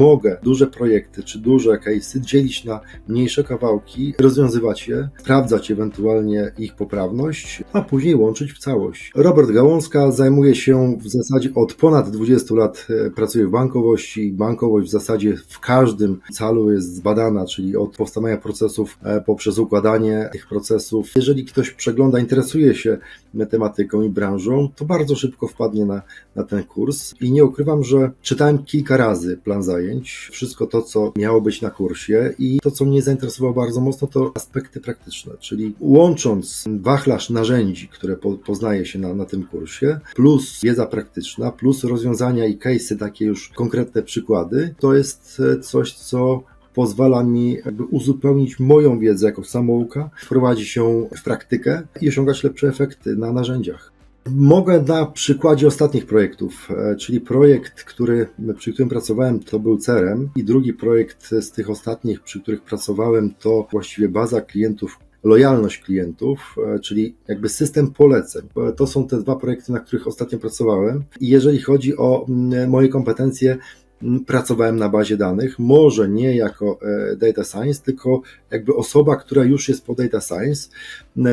mogę duże projekty czy duże case'y dzielić na mniejsze kawałki, rozwiązywać je, sprawdzać ewentualnie ich poprawność, a później łączyć w całość. Robert Gałązka zajmuje się w zasadzie od ponad 20 lat, e, pracuje w bankowości. Bankowość w zasadzie w każdym calu jest zbadana, czyli od powstawania procesów e, poprzez układanie tych procesów. Jeżeli ktoś przegląda, interesuje się tematyką i branżą, to bardzo szybko wpadnie na, na ten kurs. I nie ukrywam, że czytałem kilka razy plan zajęć, wszystko to, co miało być na kursie i to, co mnie zainteresowało bardzo mocno, to aspekty praktyczne, czyli łącząc wachlarz narzędzi, które po, poznaje się na, na tym kursie, plus wiedza praktyczna, plus rozwiązania i case'y, takie już konkretne przykłady, to jest coś, co pozwala mi jakby uzupełnić moją wiedzę jako samouka, wprowadzić się w praktykę i osiągać lepsze efekty na narzędziach. Mogę na przykładzie ostatnich projektów, e, czyli projekt, który, przy którym pracowałem, to był CRM i drugi projekt z tych ostatnich, przy których pracowałem, to właściwie baza klientów, lojalność klientów, e, czyli jakby system poleceń. E, to są te dwa projekty, na których ostatnio pracowałem. I jeżeli chodzi o moje kompetencje, pracowałem na bazie danych, może nie jako e, data science, tylko jakby osoba, która już jest po data science,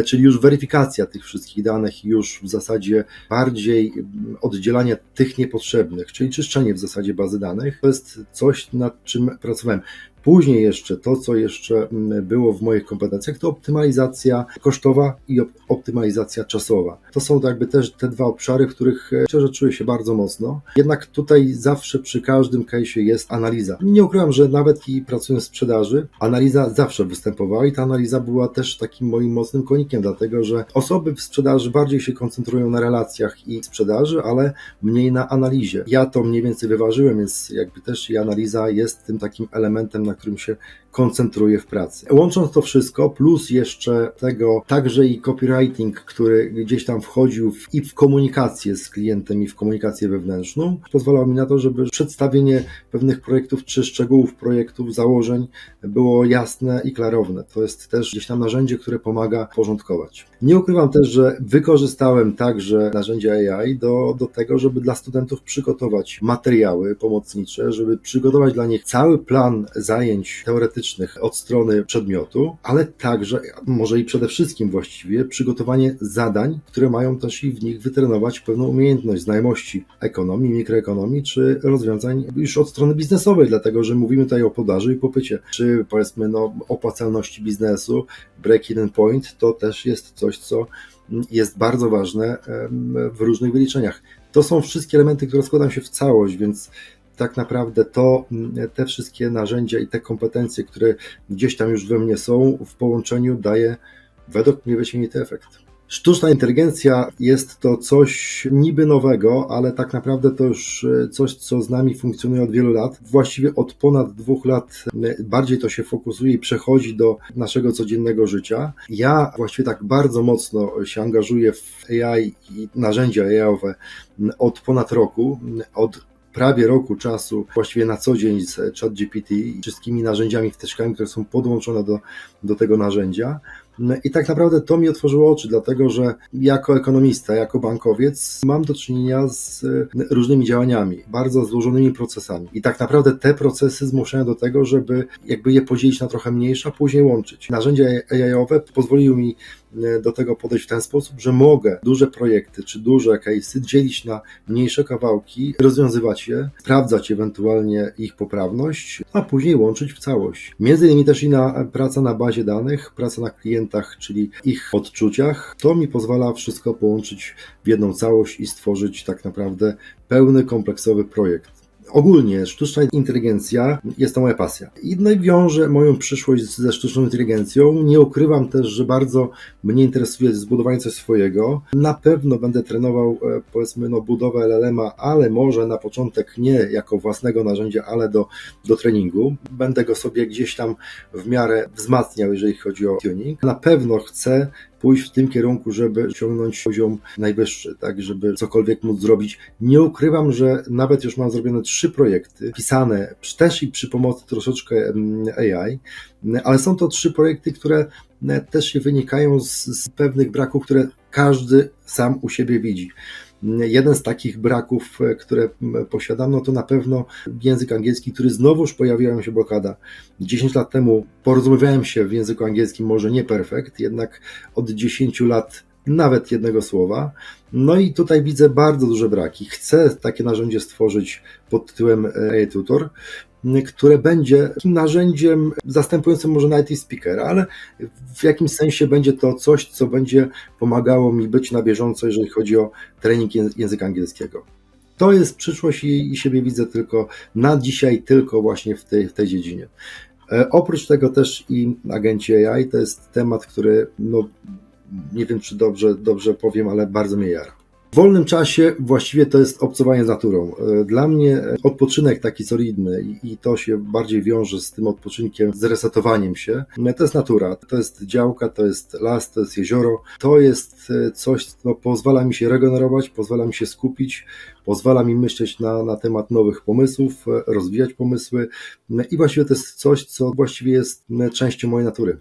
czyli już weryfikacja tych wszystkich danych, już w zasadzie bardziej oddzielanie tych niepotrzebnych, czyli czyszczenie w zasadzie bazy danych. To jest coś, nad czym pracowałem. Później jeszcze to, co jeszcze mm, było w moich kompetencjach, to optymalizacja kosztowa i optymalizacja czasowa. To są jakby też te dwa obszary, w których e, szczerze czuję się bardzo mocno. Jednak tutaj zawsze przy każdym case'ie jest analiza. Nie ukrywam, że nawet i pracując w sprzedaży, analiza zawsze występowała i ta analiza była też takim moim mocnym konikiem, dlatego że osoby w sprzedaży bardziej się koncentrują na relacjach i sprzedaży, ale mniej na analizie. Ja to mniej więcej wyważyłem, więc jakby też i analiza jest tym takim elementem, na którym się koncentruję w pracy. Łącząc to wszystko, plus jeszcze tego także i copywriting, który gdzieś tam wchodził w, i w komunikację z klientem, i w komunikację wewnętrzną, pozwalał mi na to, żeby przedstawienie pewnych projektów czy szczegółów projektów, założeń było jasne i klarowne. To jest też gdzieś tam narzędzie, które pomaga porządkować. Nie ukrywam też, że wykorzystałem także narzędzia AI do, do tego, żeby dla studentów przygotować materiały pomocnicze, żeby przygotować dla nich cały plan zajęć teoretycznych od strony przedmiotu, ale także, może i przede wszystkim właściwie, przygotowanie zadań, które mają też i w nich wytrenować pewną umiejętność, znajomości ekonomii, mikroekonomii, czy rozwiązań już od strony biznesowej, dlatego że mówimy tutaj o podaży i popycie, czy powiedzmy no, opłacalności biznesu, break-even point, to też jest coś, co jest bardzo ważne w różnych wyliczeniach. To są wszystkie elementy, które składają się w całość, więc tak naprawdę to, te wszystkie narzędzia i te kompetencje, które gdzieś tam już we mnie są, w połączeniu daje według mnie wyśmienity efekt. Sztuczna inteligencja jest to coś niby nowego, ale tak naprawdę to już e, coś, co z nami funkcjonuje od wielu lat. Właściwie od ponad dwóch lat bardziej to się fokusuje i przechodzi do naszego codziennego życia. Ja właściwie tak bardzo mocno się angażuję w AI i narzędzia AI-owe od ponad roku. Od prawie roku czasu, właściwie na co dzień z ChatGPT i wszystkimi narzędziami, wtyczkami, które są podłączone do, do tego narzędzia. No I tak naprawdę to mi otworzyło oczy, dlatego że jako ekonomista, jako bankowiec mam do czynienia z e, różnymi działaniami, bardzo złożonymi procesami. I tak naprawdę te procesy zmuszają do tego, żeby jakby je podzielić na trochę mniejsze, a później łączyć. Narzędzia AI-owe pozwoliły mi do tego podejść w ten sposób, że mogę duże projekty czy duże case'y dzielić na mniejsze kawałki, rozwiązywać je, sprawdzać ewentualnie ich poprawność, a później łączyć w całość. Między innymi też i na praca na bazie danych, praca na klientach, czyli ich odczuciach, to mi pozwala wszystko połączyć w jedną całość i stworzyć tak naprawdę pełny, kompleksowy projekt. Ogólnie sztuczna inteligencja jest to moja pasja. I no i wiąże moją przyszłość ze sztuczną inteligencją. Nie ukrywam też, że bardzo mnie interesuje zbudowanie coś swojego. Na pewno będę trenował, e, powiedzmy, no, budowę LLM-a, ale może na początek nie jako własnego narzędzia, ale do, do treningu. Będę go sobie gdzieś tam w miarę wzmacniał, jeżeli chodzi o tuning. Na pewno chcę pójść w tym kierunku, żeby osiągnąć poziom najwyższy, tak, żeby cokolwiek móc zrobić. Nie ukrywam, że nawet już mam zrobione trzy projekty, pisane też i przy pomocy troszeczkę AI, ale są to trzy projekty, które też się wynikają z, z pewnych braków, które każdy sam u siebie widzi. Jeden z takich braków, e, które posiadam, no to na pewno język angielski, który znowuż pojawiła się blokada. 10 lat temu porozumiewałem się w języku angielskim, może nie perfekt, jednak od 10 lat nawet jednego słowa. No i tutaj widzę bardzo duże braki. Chcę takie narzędzie stworzyć pod tytułem AI Tutor, które będzie narzędziem zastępującym może native speaker, ale w jakimś sensie będzie to coś, co będzie pomagało mi być na bieżąco, jeżeli chodzi o trening języ- języka angielskiego. To jest przyszłość i, i siebie widzę tylko na dzisiaj, tylko właśnie w tej, w tej dziedzinie. E, oprócz tego też i agenci AI to jest temat, który no, nie wiem czy dobrze, dobrze powiem, ale bardzo mnie jara. W wolnym czasie właściwie to jest obcowanie z naturą. E, Dla mnie odpoczynek taki solidny i- to się bardziej wiąże z tym odpoczynkiem, z resetowaniem się, e, to jest natura. To jest działka, to jest las, to jest jezioro. To jest e, coś, co pozwala mi się regenerować, pozwala mi się skupić, pozwala mi myśleć na, na temat nowych pomysłów, e, rozwijać pomysły e, i właściwie to jest coś, co właściwie jest e, częścią mojej natury.